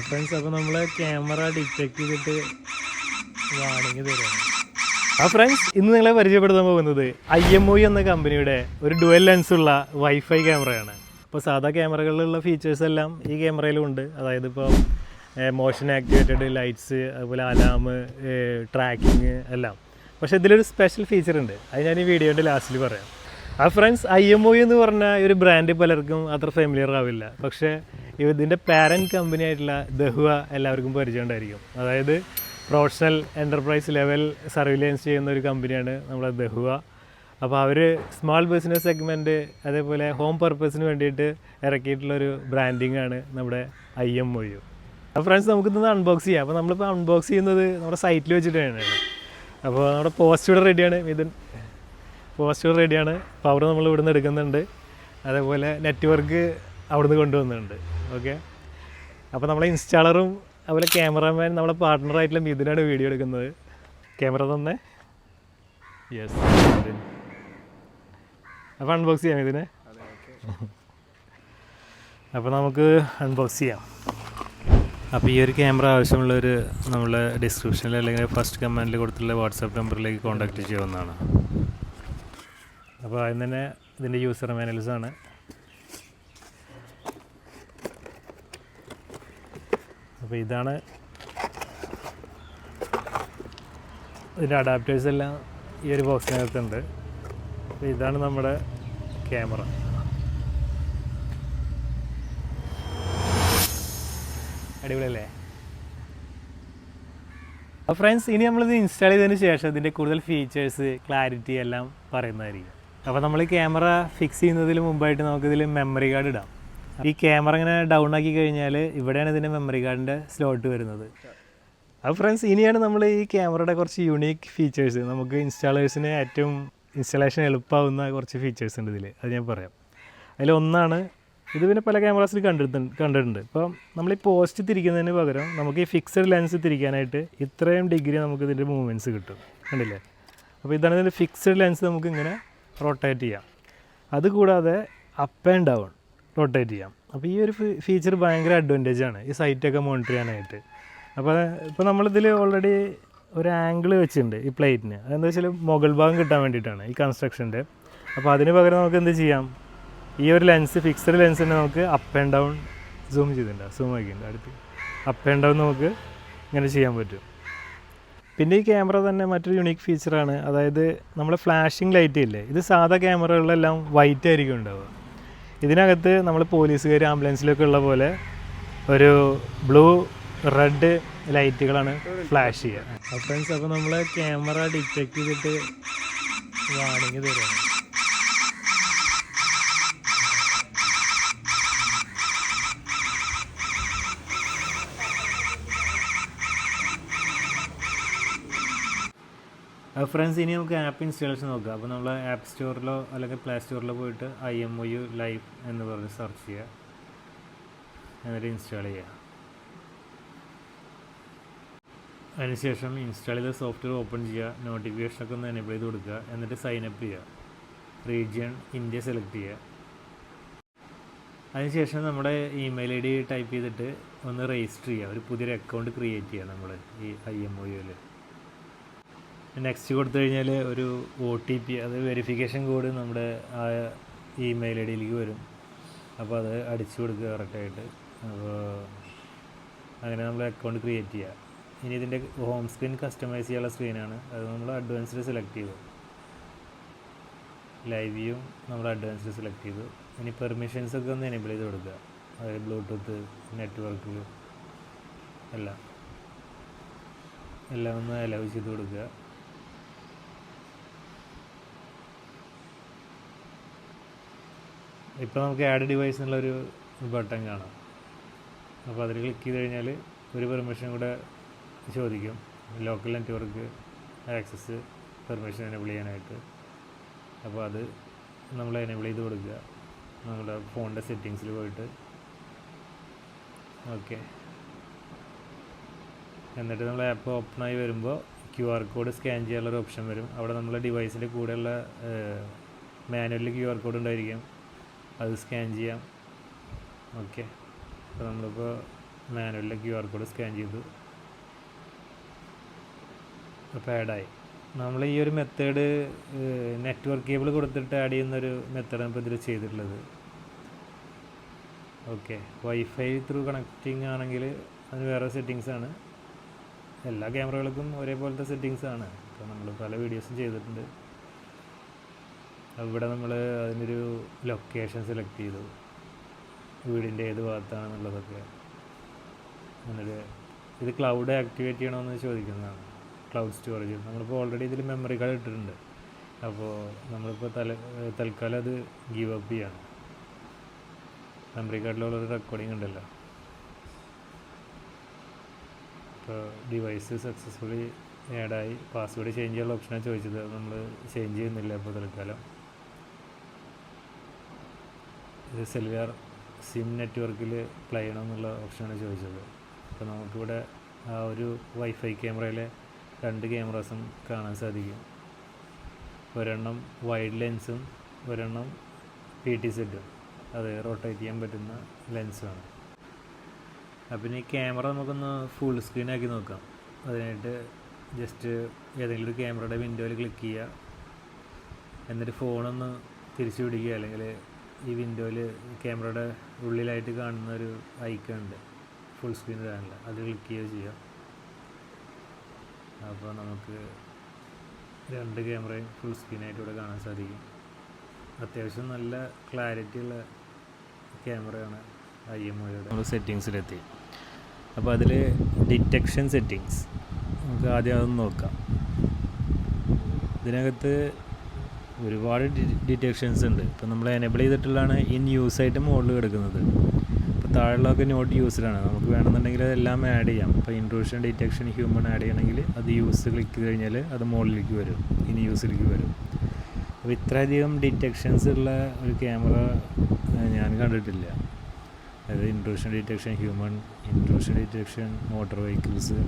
Friends അപ്പോൾ നമ്മൾ camera detect ചെയ്തിട്ട് വാണിങ് തരാണ് ആ ഫ്രണ്ട്സ് ഇന്ന് നിങ്ങളെ പരിചയപ്പെടുത്താൻ പോകുന്നത് ഐ എം ഒ എന്ന കമ്പനിയുടെ ഒരു ഡുവൽ ഉള്ള വൈഫൈ ക്യാമറയാണ് ഇപ്പൊ സാധാ ക്യാമറകളിലുള്ള ഫീച്ചേഴ്സ് എല്ലാം ഈ ക്യാമറയിലും ഉണ്ട്. അതായത് ഇപ്പോൾ മോഷൻ ആക്ടിവേറ്റഡ് ലൈറ്റ്സ് അതുപോലെ അലാം ട്രാക്കിങ് എല്ലാം. പക്ഷേ ഇതിലൊരു സ്പെഷ്യൽ ഫീച്ചർ ഉണ്ട്. അത് ഞാൻ ഈ വീഡിയോന്റെ ലാസ്റ്റിൽ പറയാം. ആ ഫ്രണ്ട്സ് ഐ എം ഒ എന്ന് പറഞ്ഞ ഒരു ബ്രാൻഡ് പലർക്കും അത്ര ഫെമിലിയർ ആവില്ല. പക്ഷേ ഇതിന്റെ പാരന്റ് കമ്പനി ആയിട്ടുള്ള ദഹുവ എല്ലാവർക്കും പരിചയമുണ്ടായിരിക്കും അതായത് പ്രൊഫഷണൽ എന്റർപ്രൈസ് ലെവൽ സർവീലൻസ് ചെയ്യുന്ന ഒരു കമ്പനിയാണ് നമ്മളെ ദഹുവ. അപ്പോൾ അവർ സ്മാൾ ബിസിനസ് സെഗ്മെന്റ് അതേപോലെ ഹോം പർപ്പസിന് വേണ്ടിയിട്ട് ഇറക്കിയിട്ടുള്ളൊരു ബ്രാൻഡിങ് ആണ് നമ്മുടെ ഐ എം ഒ യു അപ്പോൾ ഫ്രണ്ട്സ് നമുക്കിന്ന് അൺബോക്സ് ചെയ്യാം. അപ്പോൾ നമ്മളിപ്പോൾ അൺബോക്സ് ചെയ്യുന്നത് നമ്മുടെ സൈറ്റിൽ വെച്ചിട്ടാണ് അപ്പോൾ നമ്മുടെ പോസ്റ്റ് ഇവിടെ റെഡിയാണ് മിഥുൻ പോസ്റ്റ് ഇവിടെ റെഡിയാണ് പവർ നമ്മൾ ഇവിടുന്ന് എടുക്കുന്നുണ്ട്. അതേപോലെ നെറ്റ്വർക്ക് അവിടുന്ന് കൊണ്ടുവന്നുണ്ട് ഓക്കെ അപ്പോൾ നമ്മളെ ഇൻസ്റ്റാളറും അതുപോലെ ക്യാമറാമാൻ നമ്മളെ പാർട്ട്ണറായിട്ടുള്ള മിഥുനാണ് വീഡിയോ എടുക്കുന്നത്. ക്യാമറ തന്നെ. യെസ് അപ്പോൾ അൺബോക്സ് ചെയ്യാം ഇതിനെ അപ്പോൾ നമുക്ക് അൺബോക്സ് ചെയ്യാം. അപ്പോൾ ഈ ഒരു ക്യാമറ ആവശ്യമുള്ളവർ നമ്മൾ ഡിസ്ക്രിപ്ഷനിൽ അല്ലെങ്കിൽ ഫസ്റ്റ് കമാൻഡിൽ കൊടുത്തുള്ള വാട്സാപ്പ് നമ്പറിലേക്ക് കോൺടാക്റ്റ് ചെയ്യാവുന്നതാണ് അപ്പോൾ ആദ്യം തന്നെ ഇതിന്റെ യൂസർ മാനുവൽസ് അപ്പോൾ ഇതാണ് ഇതിന്റെ അഡാപ്റ്റേഴ്സ് എല്ലാം ഈ ഒരു ബോക്സിനകത്തുണ്ട് അപ്പോൾ ഇതാണ് നമ്മുടെ ക്യാമറ അടിപൊളിയല്ലേ? അപ്പോൾ ഫ്രണ്ട്സ് ഇനി നമ്മളിത് ഇൻസ്റ്റാൾ ചെയ്തതിന് ശേഷം ഇതിന്റെ കൂടുതൽ ഫീച്ചേഴ്സ് ക്ലാരിറ്റി എല്ലാം പറയുന്നതായിരിക്കും. അപ്പോൾ നമ്മൾ ക്യാമറ ഫിക്സ് ചെയ്യുന്നതിന് മുമ്പായിട്ട് നമുക്കിതിൽ മെമ്മറി കാർഡ് ഇടാം. ഈ ക്യാമറ ഇങ്ങനെ ഡൗൺ ആക്കി കഴിഞ്ഞാൽ ഇവിടെയാണ് ഇതിന്റെ മെമ്മറി കാർഡിന്റെ സ്ലോട്ട് വരുന്നത്. അപ്പോൾ ഫ്രണ്ട്സ് ഇനിയാണ് നമ്മൾ ഈ ക്യാമറയുടെ കുറച്ച് യുണീക്ക് ഫീച്ചേഴ്സ് നമുക്ക് ഇൻസ്റ്റാളേഴ്സിന് ഏറ്റവും ഇൻസ്റ്റാളേഷൻ എളുപ്പമാവുന്ന കുറച്ച് ഫീച്ചേഴ്സ് ഉണ്ട് ഇതിൽ അത് ഞാൻ പറയാം. അതിലൊന്നാണ് ഇത് പിന്നെ പല ക്യാമറാസിൽ കണ്ടിട്ടുണ്ട് കണ്ടിട്ടുണ്ട്. ഇപ്പം നമ്മൾ ഈ പോസ്റ്റ് തിരിക്കുന്നതിന് പകരം നമുക്ക് ഈ ഫിക്സഡ് ലെൻസ് തിരിക്കാനായിട്ട് ഇത്രയും ഡിഗ്രി നമുക്ക് ഇതിന്റെ മൂവ്മെന്റ്സ് കിട്ടും. കണ്ടില്ലേ? അപ്പോൾ ഇതാണ് ഇതിന്റെ ഫിക്സഡ് ലെൻസ് നമുക്ക് ഇങ്ങനെ റൊട്ടേറ്റ് ചെയ്യാം. അതുകൂടാതെ അപ്പ് ആൻഡ് ഡൗൺ റൊട്ടേറ്റ് ചെയ്യാം. അപ്പോൾ ഈ ഒരു ഫീച്ചർ ഭയങ്കര അഡ്വാന്റേജ് ആണ്. ഈ സൈറ്റൊക്കെ മോണിറ്റർ ചെയ്യാനായിട്ട്. അപ്പോൾ ഇപ്പോൾ നമ്മളിതിൽ ഓൾറെഡി ഒരു ആംഗിൾ വെച്ചിട്ടുണ്ട് ഈ പ്ലേറ്റിന് അതെന്താ വെച്ചാൽ മുകൾ ഭാഗം കിട്ടാൻ വേണ്ടിയിട്ടാണ് ഈ കൺസ്ട്രക്ഷന്റെ അപ്പോൾ അതിന് പകരം നമുക്ക് എന്ത് ചെയ്യാം? ഈ ഒരു ലെൻസ് ഫിക്സഡ് ലെൻസിനെ നമുക്ക് അപ്പ് ആൻഡ് ഡൗൺ സൂം ചെയ്തിട്ടുണ്ട്. സൂം ആക്കിയിട്ടുണ്ട് അടുത്ത്. അപ്പ് ആൻഡ് ഡൗൺ നമുക്ക് ഇങ്ങനെ ചെയ്യാൻ പറ്റും. പിന്നെ ഈ ക്യാമറ തന്നെ മറ്റൊരു യുണീക്ക് ഫീച്ചറാണ് അതായത് നമ്മൾ ഫ്ലാഷിംഗ് ലൈറ്റ് ഇല്ലേ? ഇത് സാധാ ക്യാമറകളിലെല്ലാം വൈറ്റ് ആയിരിക്കും ഉണ്ടാവുക. ഇതിനകത്ത് നമ്മൾ പോലീസുകാർ ആംബുലൻസിലൊക്കെ ഉള്ള പോലെ ഒരു ബ്ലൂ റെഡ് ലൈറ്റുകളാണ് ഫ്ലാഷ് ചെയ്യുക. ഫ്രണ്ട്സ് അപ്പോൾ നമ്മൾ ക്യാമറ ഡിറ്റക്ട് ചെയ്തിട്ട് വാണിങ് തരുകയാണ് ഫ്രണ്ട്സ് ഇനി നമുക്ക് ആപ്പ് ഇൻസ്റ്റാളേഷൻ നോക്കാം. അപ്പോൾ നമ്മൾ ആപ്പ് സ്റ്റോറിലോ അല്ലെങ്കിൽ പ്ലേ സ്റ്റോറിലോ പോയിട്ട് I M O U live എന്ന് പറഞ്ഞ് സെർച്ച് ചെയ്യുക എന്നിട്ട് ഇൻസ്റ്റാൾ ചെയ്യുക അതിനുശേഷം ഇൻസ്റ്റാൾ ചെയ്ത സോഫ്റ്റ്വെയർ ഓപ്പൺ ചെയ്യുക നോട്ടിഫിക്കേഷനൊക്കെ ഒന്ന് എനേബിൾ ചെയ്ത് കൊടുക്കുക എന്നിട്ട് സൈൻ അപ്പ് ചെയ്യുക. റീജിയൺ ഇന്ത്യ സെലക്ട് ചെയ്യുക. അതിനുശേഷം നമ്മുടെ ഇമെയിൽ ഐ ഡി ടൈപ്പ് ചെയ്തിട്ട് ഒന്ന് രജിസ്റ്റർ ചെയ്യുക. ഒരു പുതിയൊരു അക്കൗണ്ട് ക്രിയേറ്റ് ചെയ്യുക നമ്മൾ ഈ ഐ എം ഒ യുവിൽ നെക്സ്റ്റ് കൊടുത്തു കഴിഞ്ഞാൽ ഒരു ഒ ടി പി അത് വെരിഫിക്കേഷൻ കോഡ് നമ്മുടെ ആ ഇമെയിൽ ഐ ഡിയിലേക്ക് വരും. അപ്പോൾ അത് അടിച്ചു കൊടുക്കുക കറക്റ്റായിട്ട് അപ്പോൾ അങ്ങനെ നമ്മൾ അക്കൗണ്ട് ക്രിയേറ്റ് ചെയ്യുക ഇനി ഇതിന്റെ ഹോം സ്ക്രീൻ കസ്റ്റമൈസ് ചെയ്യാനുള്ള സ്ക്രീനാണ് അത് നമ്മൾ അഡ്വാൻസ്ഡ് സെലക്ട് ചെയ്തു. ലൈവ് വ്യൂ നമ്മൾ അഡ്വാൻസ്ഡ് സെലക്ട് ചെയ്തു. ഇനി പെർമിഷൻസ് ഒക്കെ ഒന്ന് എനേബിൾ ചെയ്ത് കൊടുക്കുക. അതായത് ബ്ലൂടൂത്ത് നെറ്റ്വർക്ക് എല്ലാം. എല്ലാം ഒന്ന് അലവ് ചെയ്ത് കൊടുക്കുക. ഇപ്പോൾ നമുക്ക് ആഡ് ഡിവൈസ് എന്നുള്ളൊരു ബട്ടൺ കാണാം. അപ്പോൾ അതിൽ ക്ലിക്ക് ചെയ്ത് കഴിഞ്ഞാൽ ഒരു പെർമിഷൻ കൂടെ ചോദിക്കും. Local network access permission enable ചെയ്യാനായിട്ട്. അപ്പോൾ അത് നമ്മൾ എനേബിൾ ചെയ്ത് കൊടുക്കുക. നമ്മുടെ ഫോണിന്റെ സെറ്റിങ്സിൽ പോയിട്ട്. ഓക്കെ എന്നിട്ട് നമ്മൾ ആപ്പ് ഓപ്പണായി വരുമ്പോൾ ക്യു ആർ കോഡ് സ്കാൻ ചെയ്യാനുള്ളൊരു ഓപ്ഷൻ വരും. അവിടെ നമ്മളെ ഡിവൈസിന്റെ കൂടെയുള്ള മാനുവലിൽ ക്യു ആർ കോഡ് ഉണ്ടായിരിക്കും. അത് സ്കാൻ ചെയ്യാം. ഓക്കെ. അപ്പോൾ നമ്മളിപ്പോൾ മാനുവലിലെ ക്യു ആർ കോഡ് സ്കാൻ ചെയ്തു അപ്പോൾ ആഡായി. നമ്മൾ ഈ ഒരു മെത്തേഡ് നെറ്റ്വർക്ക് കേബിൾ കൊടുത്തിട്ട് ആഡ് ചെയ്യുന്നൊരു മെത്തേഡാണ് ഇപ്പോൾ ഇതിൽ ചെയ്തിട്ടുള്ളത്. ഓക്കെ. വൈഫൈ ത്രൂ കണക്റ്റിംഗ് ആണെങ്കിൽ അതിന് വേറെ സെറ്റിങ്സ് ആണ്. എല്ലാ ക്യാമറകൾക്കും ഒരേപോലത്തെ സെറ്റിങ്സ് ആണ്. ഇപ്പോൾ നമ്മൾ പല വീഡിയോസും ചെയ്തിട്ടുണ്ട്. അവിടെ നമ്മൾ അതിനൊരു ലൊക്കേഷൻ സെലക്ട് ചെയ്തു. വീടിന്റെ ഏത് ഭാഗത്താണെന്നുള്ളതൊക്കെ. എന്നിട്ട് ഇത് ക്ലൗഡ് ആക്ടിവേറ്റ് ചെയ്യണമെന്ന് ചോദിക്കുന്നതാണ്. ക്ലൗഡ് സ്റ്റോറേജ് നമ്മളിപ്പോൾ ഓൾറെഡി ഇതിൽ മെമ്മറി കാർഡ് ഇട്ടിട്ടുണ്ട്. അപ്പോൾ നമ്മളിപ്പോൾ തല തൽക്കാലം അത് ഗീവ് അപ്പ് ചെയ്യാണ്. മെമ്മറി കാർഡിലുള്ളൊരു റെക്കോർഡിംഗ് ഉണ്ടല്ലോ. ഇപ്പോൾ ഡിവൈസ് സക്സസ്ഫുള്ളി ആഡായി പാസ്വേഡ് ചേഞ്ച് ചെയ്യാനുള്ള ഓപ്ഷനാണ് ചോദിച്ചത്. നമ്മൾ ചേഞ്ച് ചെയ്യുന്നില്ല ഇപ്പോൾ തൽക്കാലം. ഇത് സെല്ലുലാർ സിം നെറ്റ്വർക്കിൽ പ്ലേ ചെയ്യണമെന്നുള്ള ഓപ്ഷനാണ് ചോദിച്ചത്. അപ്പോൾ നമുക്കിവിടെ ആ ഒരു വൈഫൈ ക്യാമറയിലെ രണ്ട് ക്യാമറാസും കാണാൻ സാധിക്കും. ഒരെണ്ണം വൈഡ് ലെൻസും ഒരെണ്ണം പി ടി സെറ്റും അത് റൊട്ടേറ്റ് ചെയ്യാൻ പറ്റുന്ന ലെൻസുമാണ് അപ്പം ഇനി ക്യാമറ നമുക്കൊന്ന് ഫുൾ സ്ക്രീനാക്കി നോക്കാം. അതിനായിട്ട് ജസ്റ്റ് ഏതെങ്കിലും ഒരു ക്യാമറയുടെ വിൻഡോയിൽ ക്ലിക്ക് ചെയ്യുക. എന്നിട്ട് ഫോണൊന്ന് തിരിച്ചു പിടിക്കുക. അല്ലെങ്കിൽ ഈ വിൻഡോയിൽ ക്യാമറയുടെ ഉള്ളിലായിട്ട് കാണുന്ന ഒരു ഐക്കൺ ഉണ്ട്. ഫുൾ സ്ക്രീൻ കാണില്ല അത് ക്ലിക്ക് ചെയ്യുക ചെയ്യാം. അപ്പോൾ നമുക്ക് രണ്ട് ക്യാമറയും ഫുൾ സ്ക്രീനായിട്ട് ഇവിടെ കാണാൻ സാധിക്കും. അത്യാവശ്യം നല്ല ക്ലാരിറ്റി ഉള്ള ക്യാമറയാണ് ഐ എം ഒയുടെ നമ്മൾ സെറ്റിങ്സിലെത്തി അപ്പോൾ അതിൽ ഡിറ്റക്ഷൻ സെറ്റിങ്സ് നമുക്ക് ആദ്യം അതൊന്ന് നോക്കാം. ഇതിനകത്ത് ഒരുപാട് ഡിറ്റക്ഷൻസ് ഉണ്ട്. ഇപ്പോൾ നമ്മൾ എനേബിൾ ചെയ്തിട്ടുള്ളതാണ് ഇൻ യൂസ് ആയിട്ട് മുകളിൽ കിടക്കുന്നത്. ഇപ്പോൾ താഴെയുള്ളതൊക്കെ നോട്ട് യൂസ്ഡാണ് നമുക്ക് വേണമെന്നുണ്ടെങ്കിൽ അതെല്ലാം ആഡ് ചെയ്യാം. ഇപ്പോൾ ഇൻട്രൂഷൻ ഡിറ്റക്ഷൻ ഹ്യൂമൺ ആഡ് ചെയ്യണമെങ്കിൽ അത് യൂസ് ക്ലിക്ക് ചെയ്ത് കഴിഞ്ഞാൽ അത് മുകളിലേക്ക് വരും. ഇൻ യൂസിലേക്ക് വരും. അപ്പോൾ ഇത്രയധികം ഡിറ്റക്ഷൻസ് ഉള്ള ഒരു ക്യാമറ ഞാൻ കണ്ടിട്ടില്ല. അതായത് intrusion detection human intrusion detection motor vehicles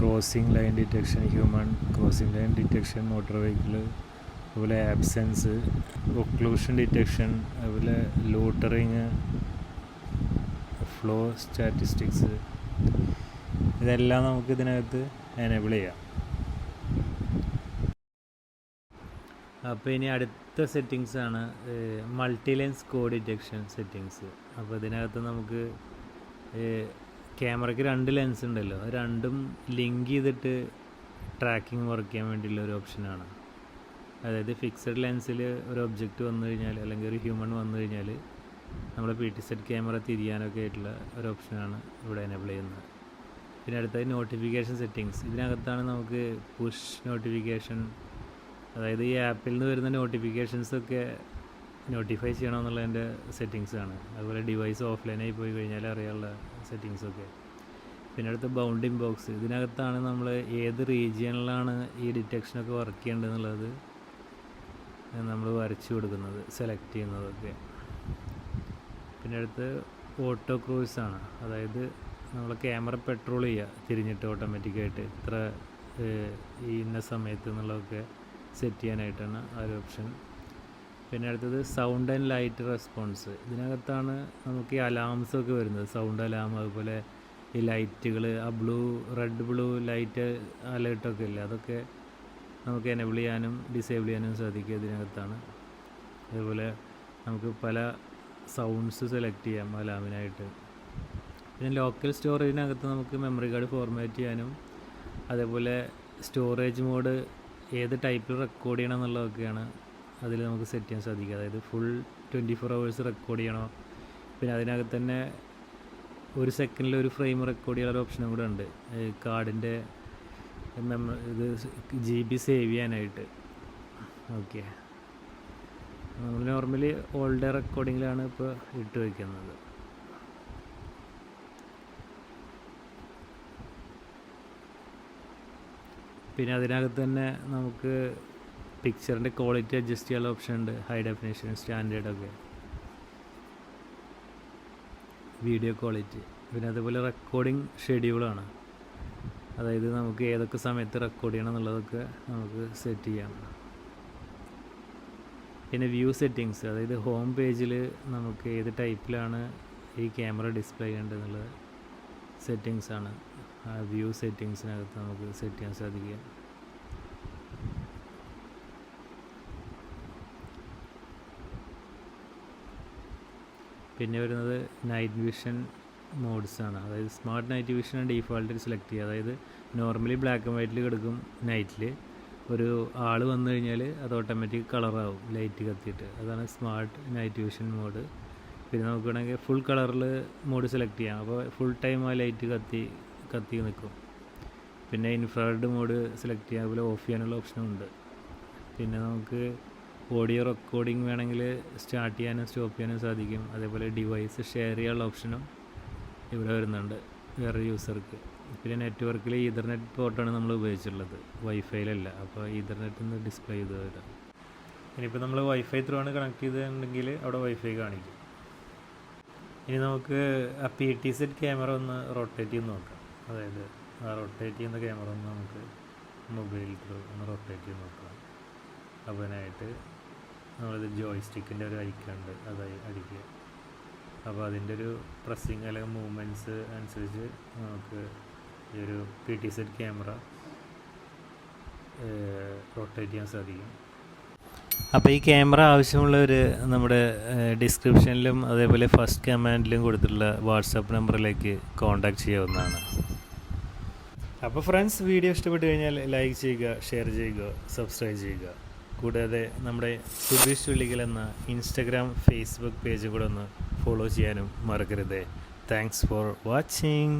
crossing line detection human crossing line detection motor vehicle അതുപോലെ ആബ്സെൻസ് ഒക്ലൂഷൻ ഡിറ്റക്ഷൻ അതുപോലെ ലൂട്ടറിങ് ഫ്ലോ സ്റ്റാറ്റിസ്റ്റിക്സ് ഇതെല്ലാം നമുക്ക് ഇതിനകത്ത് എനേബിൾ ചെയ്യാം. അപ്പോൾ ഇനി അടുത്ത സെറ്റിങ്സ് ആണ് multi lens co detection settings അപ്പോൾ ഇതിനകത്ത് നമുക്ക് ക്യാമറയ്ക്ക് രണ്ട് ലെൻസ് ഉണ്ടല്ലോ. രണ്ടും ലിങ്ക് ചെയ്തിട്ട് ട്രാക്കിംഗ് വർക്ക് ചെയ്യാൻ വേണ്ടിയുള്ള ഒരു ഓപ്ഷനാണ് അതായത് ഫിക്സഡ് ലെൻസിൽ ഒരു ഒബ്ജക്റ്റ് വന്നു കഴിഞ്ഞാൽ അല്ലെങ്കിൽ ഒരു ഹ്യൂമൺ വന്നു കഴിഞ്ഞാൽ നമ്മുടെ പി ടി സെറ്റ് ക്യാമറ തിരിയാനൊക്കെ ആയിട്ടുള്ള ഒരു ഓപ്ഷനാണ് ഇവിടെ എനേബിൾ ചെയ്യുന്നത്. പിന്നെ അടുത്തത് നോട്ടിഫിക്കേഷൻ സെറ്റിങ്സ് ഇതിനകത്താണ് നമുക്ക് പുഷ് നോട്ടിഫിക്കേഷൻ അതായത് ഈ ആപ്പിൽ നിന്ന് വരുന്ന നോട്ടിഫിക്കേഷൻസൊക്കെ നോട്ടിഫൈ ചെയ്യണമെന്നുള്ളതിന്റെ സെറ്റിങ്സ് ആണ്. അതുപോലെ ഡിവൈസ് ഓഫ്ലൈനായി പോയി കഴിഞ്ഞാൽ അറിയാനുള്ള സെറ്റിങ്സൊക്കെ പിന്നെ അടുത്ത ബൗണ്ടിങ് ബോക്സ് ഇതിനകത്താണ് നമ്മൾ ഏത് റീജിയനിലാണ് ഈ ഡിറ്റക്ഷനൊക്കെ വർക്ക് ചെയ്യേണ്ടതെന്നുള്ളത് നമ്മൾ വരച്ചു കൊടുക്കുന്നത് സെലക്ട് ചെയ്യുന്നതൊക്കെ. പിന്നെ അടുത്ത് ഓട്ടോ ക്രൂസ് ആണ്. അതായത് നമ്മൾ ക്യാമറ പെട്രോൾ ചെയ്യുക തിരിഞ്ഞിട്ട് ഓട്ടോമാറ്റിക്കായിട്ട് ഇത്ര ഈ ഇന്ന സമയത്ത് എന്നുള്ളതൊക്കെ സെറ്റ് ചെയ്യാനായിട്ടാണ് ആ ഒരു ഓപ്ഷൻ പിന്നെ അടുത്തത് സൗണ്ട് ആൻഡ് ലൈറ്റ് റെസ്പോൺസ് ഇതിനകത്താണ് നമുക്ക് ഈ അലാംസ് ഒക്കെ വരുന്നത്. സൗണ്ട് അലാം അതുപോലെ ഈ ലൈറ്റുകൾ ആ ബ്ലൂ റെഡ് ബ്ലൂ ലൈറ്റ് അലേർട്ടൊക്കെ ഇല്ലേ അതൊക്കെ നമുക്ക് എനേബിൾ ചെയ്യാനും ഡിസേബിൾ ചെയ്യാനും സാധിക്കും ഇതിനകത്താണ്. അതുപോലെ നമുക്ക് പല സൗണ്ട്സ് സെലക്ട് ചെയ്യാം അലാമിനായിട്ട്. പിന്നെ ലോക്കൽ സ്റ്റോറേജിനകത്ത് നമുക്ക് മെമ്മറി കാർഡ് ഫോർമാറ്റ് ചെയ്യാനും അതേപോലെ സ്റ്റോറേജ് മോഡ് ഏത് ടൈപ്പിൽ റെക്കോർഡ് ചെയ്യണം എന്നുള്ളതൊക്കെയാണ് അതിൽ നമുക്ക് സെറ്റ് ചെയ്യാൻ സാധിക്കുക. അതായത് full twenty four hours record ചെയ്യണോ? പിന്നെ അതിനകത്ത് തന്നെ ഒരു സെക്കൻഡിൽ ഒരു ഫ്രെയിം റെക്കോർഡ് ചെയ്യാനുള്ള ഓപ്ഷനും കൂടെ ഉണ്ട്. കാർഡിന്റെ ഇത് ജി ബി സേവ് ചെയ്യാനായിട്ട്. ഓക്കെ. നമ്മൾ നോർമലി ഓൾഡ് റെക്കോർഡിങ്ങിലാണ് ഇപ്പോൾ ഇട്ട് വയ്ക്കുന്നത് പിന്നെ അതിനകത്ത് തന്നെ നമുക്ക് പിക്ചറിന്റെ ക്വാളിറ്റി അഡ്ജസ്റ്റ് ചെയ്യാനുള്ള ഓപ്ഷൻ ഉണ്ട്. ഹൈ ഡെഫിനേഷൻ സ്റ്റാൻഡേർഡൊക്കെ വീഡിയോ ക്വാളിറ്റി പിന്നെ അതുപോലെ റെക്കോർഡിംഗ് ഷെഡ്യൂളാണ് അതായത് നമുക്ക് ഏതൊക്കെ സമയത്ത് റെക്കോർഡ് ചെയ്യണം എന്നുള്ളതൊക്കെ നമുക്ക് സെറ്റ് ചെയ്യാം. പിന്നെ വ്യൂ സെറ്റിങ്സ് അതായത് ഹോം പേജിൽ നമുക്ക് ഏത് ടൈപ്പിലാണ് ഈ ക്യാമറ ഡിസ്പ്ലേ ചെയ്യേണ്ടതെന്നുള്ളത് സെറ്റിങ്സ് ആണ്. ആ വ്യൂ സെറ്റിങ്സിനകത്ത് നമുക്ക് സെറ്റ് ചെയ്യാൻ സാധിക്കുക. പിന്നെ വരുന്നത് നൈറ്റ് വിഷൻ മോഡ്സ് ആണ് അതായത് സ്മാർട്ട് നൈറ്റ് വിഷൻ ഡീഫോൾട്ടിൽ സെലക്ട് ചെയ്യുക. അതായത് നോർമലി ബ്ലാക്ക് ആൻഡ് വൈറ്റിൽ കിടക്കും നൈറ്റിൽ ഒരു ആൾ വന്നു കഴിഞ്ഞാൽ അത് ഓട്ടോമാറ്റിക് കളറാവും ലൈറ്റ് കത്തിയിട്ട്. അതാണ് സ്മാർട്ട് നൈറ്റ് വിഷൻ മോഡ്. പിന്നെ നമുക്ക് വേണമെങ്കിൽ ഫുൾ കളറിൽ മോഡ് സെലക്ട് ചെയ്യാം. അപ്പോൾ ഫുൾ ടൈം ആ ലൈറ്റ് കത്തി കത്തി നിൽക്കും. പിന്നെ ഇൻഫ്രാറെഡ് മോഡ് സെലക്ട് ചെയ്യാം. അതുപോലെ ഓഫ് ചെയ്യാനുള്ള ഓപ്ഷനും ഉണ്ട്. പിന്നെ നമുക്ക് ഓഡിയോ റെക്കോർഡിംഗ് വേണമെങ്കിൽ സ്റ്റാർട്ട് ചെയ്യാനും സ്റ്റോപ്പ് ചെയ്യാനും സാധിക്കും. അതേപോലെ ഡിവൈസ് ഷെയർ ചെയ്യാനുള്ള ഓപ്ഷനും ഇവിടെ വരുന്നുണ്ട് വേറെ യൂസർക്ക് പിന്നെ നെറ്റ്വർക്കിൽ ഇതർനെറ്റ് പോർട്ടാണ് നമ്മൾ ഉപയോഗിച്ചിട്ടുള്ളത്. വൈഫൈയിലല്ല അപ്പോൾ ഇതർനെറ്റ് നിന്ന് ഡിസ്പ്ലേ ചെയ്ത് വരാം ഇനിയിപ്പോൾ നമ്മൾ വൈഫൈ ത്രൂ ആണ് കണക്ട് ചെയ്തിട്ടുണ്ടെങ്കിൽ അവിടെ വൈഫൈ കാണിക്കും. ഇനി നമുക്ക് ആ പി ടി സെറ്റ് ക്യാമറ ഒന്ന് റൊട്ടേറ്റ് ചെയ്ത് നോക്കാം. അതായത് ആ റൊട്ടേറ്റ് ചെയ്യുന്ന ക്യാമറ ഒന്ന് നമുക്ക് മൊബൈൽ ത്രൂ ഒന്ന് റൊട്ടേറ്റ് ചെയ്ത് നോക്കാം. അതിനായിട്ട് നമ്മളിത് ജോയ് സ്റ്റിക്കിന്റെ ഒരു ഐക്കുണ്ട് അതായി അടിക്കുക. അപ്പോൾ അതിന്റെ ഒരു പ്രസ്സിങ് അല്ലെങ്കിൽ മൂവ്മെന്റ്സ് അനുസരിച്ച് നമുക്ക് ഈ ഒരു P T set camera rotate ചെയ്യാൻ സാധിക്കും. അപ്പോൾ ഈ ക്യാമറ ആവശ്യമുള്ളവർ നമ്മുടെ ഡിസ്ക്രിപ്ഷനിലും അതേപോലെ ഫസ്റ്റ് കമാൻഡിലും കൊടുത്തിട്ടുള്ള വാട്സാപ്പ് നമ്പറിലേക്ക് കോൺടാക്ട് ചെയ്യാവുന്നതാണ്. അപ്പോൾ ഫ്രണ്ട്സ് വീഡിയോ ഇഷ്ടപ്പെട്ട് കഴിഞ്ഞാൽ ലൈക്ക് ചെയ്യുക ഷെയർ ചെയ്യുക സബ്സ്ക്രൈബ് ചെയ്യുക. കൂടാതെ നമ്മുടെ സുബീഷ് ചുള്ളികൾ എന്ന ഇൻസ്റ്റഗ്രാം ഫേസ്ബുക്ക് പേജ് കൂടെ ഒന്ന് ഫോളോ ചെയ്യാനും മറക്കരുത്. Thanks for watching